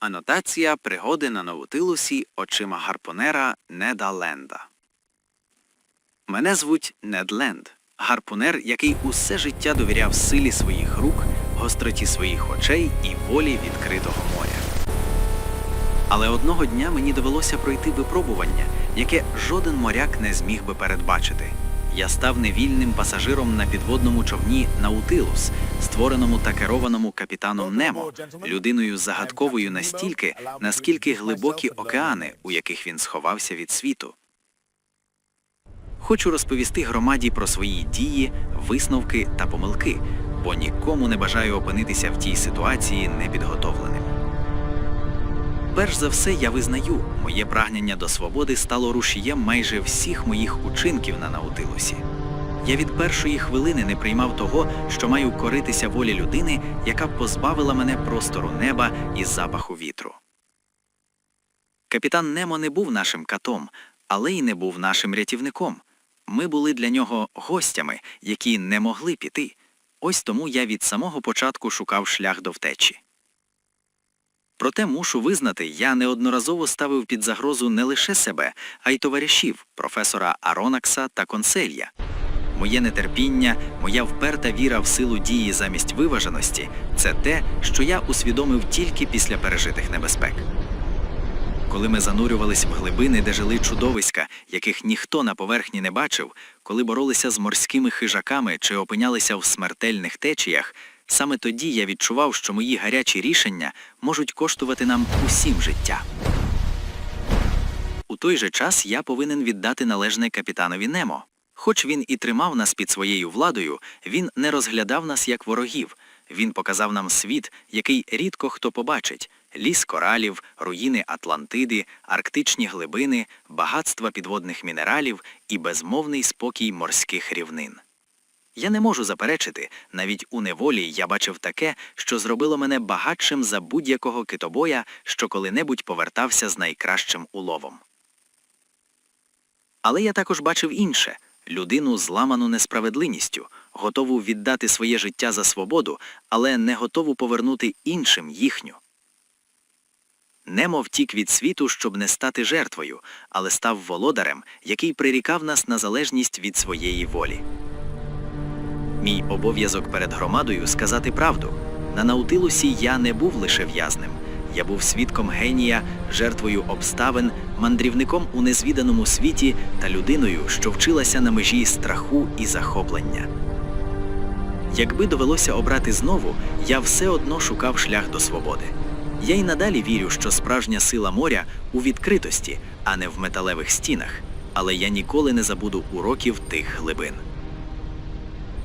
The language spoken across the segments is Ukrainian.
Анотація пригоди на Новутилусі очима гарпунера Неда Ленда. Мене звуть Нед Ленд, гарпунер, який усе життя довіряв силі своїх рук, гостроті своїх очей і волі відкритого моря. Але одного дня мені довелося пройти випробування, яке жоден моряк не зміг би передбачити. Я став невільним пасажиром на підводному човні Наутилус, створеному та керованому капітаном Немо, людиною загадковою настільки, наскільки глибокі океани, у яких він сховався від світу. Хочу розповісти громаді про свої дії, висновки та помилки, бо нікому не бажаю опинитися в тій ситуації непідготовленим. Перш за все, я визнаю, моє прагнення до свободи стало рушієм майже всіх моїх учинків на Наутилусі. Я від першої хвилини не приймав того, що маю коритися волі людини, яка позбавила мене простору неба і запаху вітру. Капітан Немо не був нашим катом, але й не був нашим рятівником. Ми були для нього гостями, які не могли піти. Ось тому я від самого початку шукав шлях до втечі. Проте мушу визнати, я неодноразово ставив під загрозу не лише себе, а й товаришів професора Аронакса та Конселья. Моє нетерпіння, моя вперта віра в силу дії замість виваженості це те, що я усвідомив тільки після пережитих небезпек. Коли ми занурювались в глибини, де жили чудовиська, яких ніхто на поверхні не бачив, коли боролися з морськими хижаками чи опинялися в смертельних течіях, саме тоді я відчував, що мої гарячі рішення можуть коштувати нам усім життя. У той же час я повинен віддати належне капітанові Немо. Хоч він і тримав нас під своєю владою, він не розглядав нас як ворогів. Він показав нам світ, який рідко хто побачить ліс коралів, руїни Атлантиди, арктичні глибини, багатства підводних мінералів і безмовний спокій морських рівнин. Я не можу заперечити, навіть у неволі я бачив таке, що зробило мене багатшим за будь-якого китобоя, що коли-небудь повертався з найкращим уловом. Але я також бачив інше людину, зламану несправедливістю, готову віддати своє життя за свободу, але не готову повернути іншим їхню. Немо втік від світу, щоб не стати жертвою, але став володарем, який прирікав нас на залежність від своєї волі. Мій обов'язок перед громадою сказати правду. На Наутилусі я не був лише в'язнем. Я був свідком генія, жертвою обставин, мандрівником у незвіданому світі та людиною, що вчилася на межі страху і захоплення. Якби довелося обрати знову, я все одно шукав шлях до свободи. Я й надалі вірю, що справжня сила моря у відкритості, а не в металевих стінах, але я ніколи не забуду уроків тих глибин.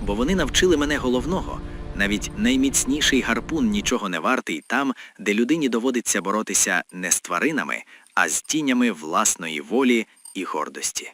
Бо вони навчили мене головного. Навіть найміцніший гарпун нічого не вартий там, де людині доводиться боротися не з тваринами, а з тінями власної волі і гордості.